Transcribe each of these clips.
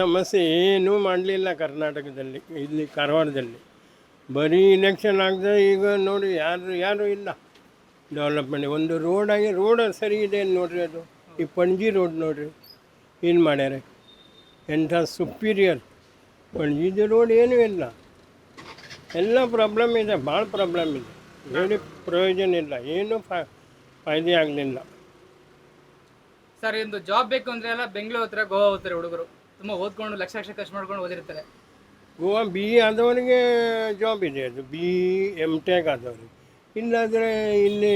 ಸಮಸ್ಯೆ ಏನೂ ಮಾಡಲಿಲ್ಲ ಕರ್ನಾಟಕದಲ್ಲಿ, ಇಲ್ಲಿ ಕಾರವಾರದಲ್ಲಿ. ಬರೀ ಇಲೆಕ್ಷನ್ ಆಗದೆ ಈಗ ನೋಡಿ ಯಾರು, ಯಾರೂ ಇಲ್ಲ. ಡೆವಲಪ್ಮೆಂಟ್ ಒಂದು ರೋಡಾಗಿ ರೋಡ್ ಸರಿ ಇದೆ ನೋಡಿರಿ ಅದು. ಈ ಪಣಜಿ ರೋಡ್ ನೋಡಿರಿ, ಏನು ಮಾಡ್ಯಾರೆ? ಎಂಥ ಸುಪೀರಿಯರ್ ಪಣಜಿದು ರೋಡ್ ಏನೂ ಇಲ್ಲ. ಎಲ್ಲ ಪ್ರಾಬ್ಲಮ್ ಇದೆ, ಭಾಳ ಪ್ರಾಬ್ಲಮ್ ಇದೆ. ಹೇಳಿ ಪ್ರಯೋಜನ ಇಲ್ಲ, ಏನೂ ಫಾಯ್ದೆ ಆಗಲಿಲ್ಲ. ಸರ್, ಇಂದು ಜಾಬ್ ಬೇಕು ಅಂದ್ರೆ ಎಲ್ಲ ಬೆಂಗಳೂರು ಹತ್ರ ಗೋವಾ ಹತ್ರ ಹುಡುಗರು. ತುಂಬಾ ಓದ್ಕೊಂಡು ಲಕ್ಷ ಲಕ್ಷ ಖರ್ಚು ಮಾಡ್ಕೊಂಡು ಓದಿರ್ತಾರೆ. ಗೋವಾ ಬಿ ಇ ಆದವನಿಗೆ ಜಾಬ್ ಇದೆ ಅದು. ಬಿ ಎಂ ಟೆಕ್ ಆದವರಿಗೆ ಇಲ್ಲಾದರೆ ಇಲ್ಲಿ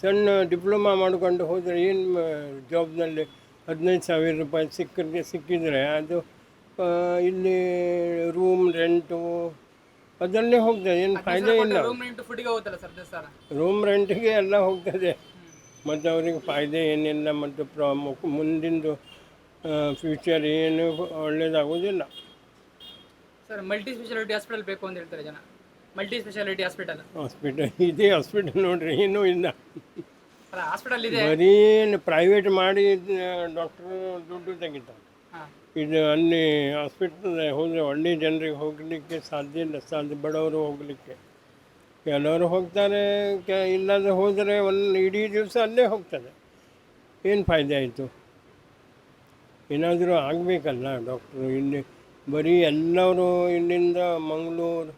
ಸಣ್ಣ ಡಿಪ್ಲೊಮಾ ಮಾಡಿಕೊಂಡು ಹೋದರೆ ಏನು ಜಾಬ್ನಲ್ಲಿ ಹದಿನೈದು ಸಾವಿರ ರೂಪಾಯಿ ಸಿಕ್ಕಿದ್ರೆ ಸಿಕ್ಕಿದರೆ ಅದು ಇಲ್ಲಿ ರೂಮ್ ರೆಂಟು ಅದರಲ್ಲೇ ಹೋಗ್ತದೆ. ಏನು ಫಾಯ್ದೆ ಇಲ್ಲ. ರೂಮ್ ರೆಂಟಿಗೆ ಎಲ್ಲ ಹೋಗ್ತದೆ. ಮತ್ತು ಅವರಿಗೆ ಫಾಯ್ದೆ ಏನಿಲ್ಲ. ಮತ್ತು ಪ್ರಾ ಮುಂದಿಂದು ಫ್ಯೂಚರ್ ಏನು ಒಳ್ಳೇದಾಗೋದಿಲ್ಲ ಸರ್ ಮಲ್ಟಿ ಸ್ಪೆಷಾಲಿಟಿ ಹಾಸ್ಪಿಟಲ್ ಬೇಕು ಅಂತ ಹೇಳ್ತಾರೆ ಜನ. ಮಲ್ಟಿ ಸ್ಪೆಷಾಲಿಟಿ ಹಾಸ್ಪಿಟಲ್ ಹಾಸ್ಪಿಟಲ್ ಇದೇ ಹಾಸ್ಪಿಟಲ್ ನೋಡ್ರಿ ಏನೂ ಇಲ್ಲ. ಹಾಸ್ಪಿಟಲ್ ಇದೆ. ಬರೀ ಪ್ರೈವೇಟ್ ಮಾಡಿ ಡಾಕ್ಟ್ರು ದುಡ್ಡು ತೆಗಿತಾರೆ. ಇದು ಅಲ್ಲಿ ಹಾಸ್ಪಿಟಲ್ ಹೋದರೆ ಒಳ್ಳೆ ಜನರಿಗೆ ಹೋಗಲಿಕ್ಕೆ ಸಾಧ್ಯ ಇಲ್ಲ ಸಾಧ್ಯ ಬಡವರು ಹೋಗಲಿಕ್ಕೆ. ಕೆಲವರು ಹೋಗ್ತಾರೆ ಕೆ ಇಲ್ಲದೆ ಹೋದರೆ ಒಂದು ಇಡೀ ದಿವಸ ಅಲ್ಲೇ ಹೋಗ್ತದೆ. ಏನು ಫಾಯ್ದೆ ಆಯಿತು? ಏನಾದರೂ ಆಗಬೇಕಲ್ಲ ಡಾಕ್ಟ್ರು? ಇಲ್ಲಿ ಬರೀ ಎಲ್ಲರೂ ಇಲ್ಲಿಂದ ಮಂಗಳೂರು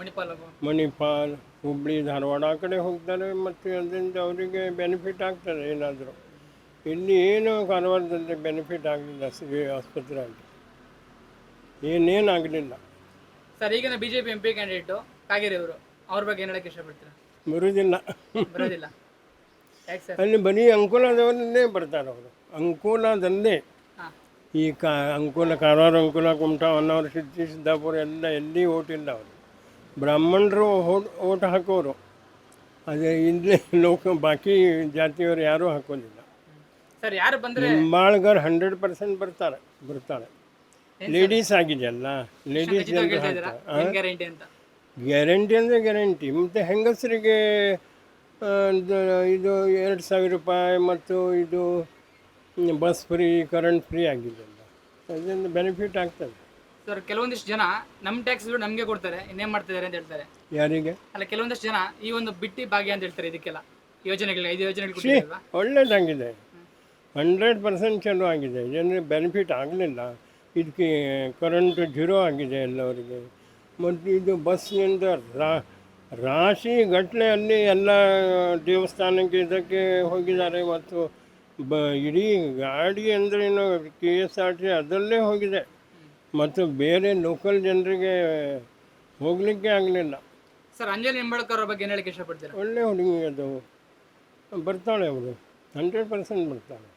ಮಣಿಪಾಲ್ ಮಣಿಪಾಲ್ ಹುಬ್ಳಿ ಧಾರವಾಡ ಆ ಕಡೆ ಹೋಗ್ತಾರೆ ಮತ್ತು ಅದರಿಂದ ಅವರಿಗೆ ಬೆನಿಫಿಟ್ ಆಗ್ತದೆ ಏನಾದರೂ. ಇಲ್ಲಿ ಏನು ಕಾರವಾರದಲ್ಲಿ ಬೆನಿಫಿಟ್ ಆಗಲಿಲ್ಲ ಸಿ ಆಸ್ಪತ್ರೆ ಅಂತ ಏನೇನು ಆಗಲಿಲ್ಲ. ಸರ್ ಈಗಿನ P M P candidate Kageri ಅವರು. ಅವ್ರ ಬಗ್ಗೆ ಏನು ಹೇಳಕ್ಕೆ ಇಷ್ಟಪಡ್ತೀರಾ? ಬರುವುದಿಲ್ಲ ಬರೋದಿಲ್ಲ. ಅಲ್ಲಿ ಬರೀ ಅಂಕೋಲದವರನ್ನೇ ಬರ್ತಾರೆ ಅವರು. ಅಂಕೋಲದಲ್ಲೇ ಈ ಕಾ ಅಂಕೋಲ ಕಾರವಾರ ಅಂಕೋಲ ಕುಮಟಾ ಹೊನ್ನಾವರ ಸಿದ್ಧಿ ಸಿದ್ದಾಪುರ ಎಲ್ಲ ಎಲ್ಲಿ ಓಟಿಲ್ಲ ಅವರು. ಬ್ರಾಹ್ಮಣರು ಓಟ್ ಓಟ್ ಹಾಕೋರು. ಅದೇ ಇಲ್ಲೇ ಲೋಕ ಬಾಕಿ ಜಾತಿಯವರು ಯಾರೂ ಹಾಕೋದಿಲ್ಲ. ಸರ್ ಯಾರು ಬಂದ್ರೆ ನಿಂಬಾಳ್ಗರ್ ಹಂಡ್ರೆಡ್ ಪರ್ಸೆಂಟ್ ಬರ್ತಾರೆ ಬರ್ತಾಳೆ ಲೇಡೀಸ್ ಆಗಿದೆಯಲ್ಲ ಲೇಡೀಸ್ ಗ್ಯಾರಂಟಿ ಅಂದರೆ ಗ್ಯಾರಂಟಿ ಮತ್ತು ಹೆಂಗಸರಿಗೆ ಇದು- ಎರಡು ಸಾವಿರ ರೂಪಾಯಿ ಮತ್ತು ಇದು ಬಸ್ ಫ್ರೀ ಕರೆಂಟ್ ಫ್ರೀ ಆಗಿದೆ ಅದರಿಂದ ಬೆನಿಫಿಟ್ ಆಗ್ತದೆ. ಸರ್ ಕೆಲವೊಂದಿಷ್ಟು ಜನ ನಮ್ಮ ಟ್ಯಾಕ್ಸ್ಗಳು ನಮಗೆ ಕೊಡ್ತಾರೆ ಇನ್ನೇನು ಮಾಡ್ತಿದ್ದಾರೆ ಅಂತ ಹೇಳ್ತಾರೆ. ಯಾರಿಗೆ? ಅಲ್ಲ ಕೆಲವೊಂದಿಷ್ಟು ಜನ ಈ ಒಂದು ಬಿಟ್ಟಿ ಭಾಗ್ಯ ಅಂತ ಹೇಳ್ತಾರೆ ಇದಕ್ಕೆಲ್ಲ. ಯೋಜನೆಗಳಿಗೆ ಐದು ಯೋಜನೆಗಳು ಒಳ್ಳೇದಾಗಿದೆ. ಹಂಡ್ರೆಡ್ ಪರ್ಸೆಂಟ್ ಚಲೋ ಆಗಿದೆ. ಜನರಿಗೆ ಬೆನಿಫಿಟ್ ಆಗಲಿಲ್ಲ. ಇದಕ್ಕೆ ಕರೆಂಟ್ ಜೀರೋ ಆಗಿದೆ ಎಲ್ಲವರಿಗೆ ಮತ್ತು ಇದು ಬಸ್ನಿಂದ ರಾ ರಾಶಿ ಗಟ್ಟಲೆ ಅಲ್ಲಿ ಎಲ್ಲ ದೇವಸ್ಥಾನಕ್ಕೆ ಇದಕ್ಕೆ ಹೋಗಿದ್ದಾರೆ ಮತ್ತು ಬ ಇಡೀ ಗಾಡಿ ಅಂದ್ರೇನು ಕೆ ಎಸ್ ಆರ್ ಟಿ ಅದರಲ್ಲೇ ಹೋಗಿದೆ. ಮತ್ತು ಬೇರೆ ಲೋಕಲ್ ಜನರಿಗೆ ಹೋಗಲಿಕ್ಕೆ ಆಗಲಿಲ್ಲ. ಸರ್ ಅಂಜಲಿ ನಿಂಬಾಳ್ಕರ್ ಅವ್ರ ಬಗ್ಗೆ ಏನು ಹೇಳಕ್ಕೆ ಇಷ್ಟಪಡ್ತೀರಾ? ಒಳ್ಳೆ ಹುಡುಗಿ ಅದು. ಬರ್ತಾಳೆ ಅವರು ಹಂಡ್ರೆಡ್ ಪರ್ಸೆಂಟ್ ಬರ್ತಾಳೆ.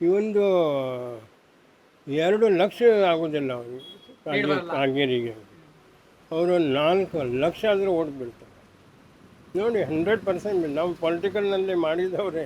ಇವೊಂದು ಒಂದು ಎರಡು ಲಕ್ಷ ಆಗೋದಿಲ್ಲ ಅವರು ಕಾಗೇರಿಗೆ ಅವರು ನಾಲ್ಕು ಲಕ್ಷ ಆದರೂ ಓಟ್ ಬೀಳ್ತಾರೆ ನೋಡಿ ಹಂಡ್ರೆಡ್ ಪರ್ಸೆಂಟ್ ನಾವು ಪೊಲಿಟಿಕಲ್ನಲ್ಲಿ ಮಾಡಿದವರೇ.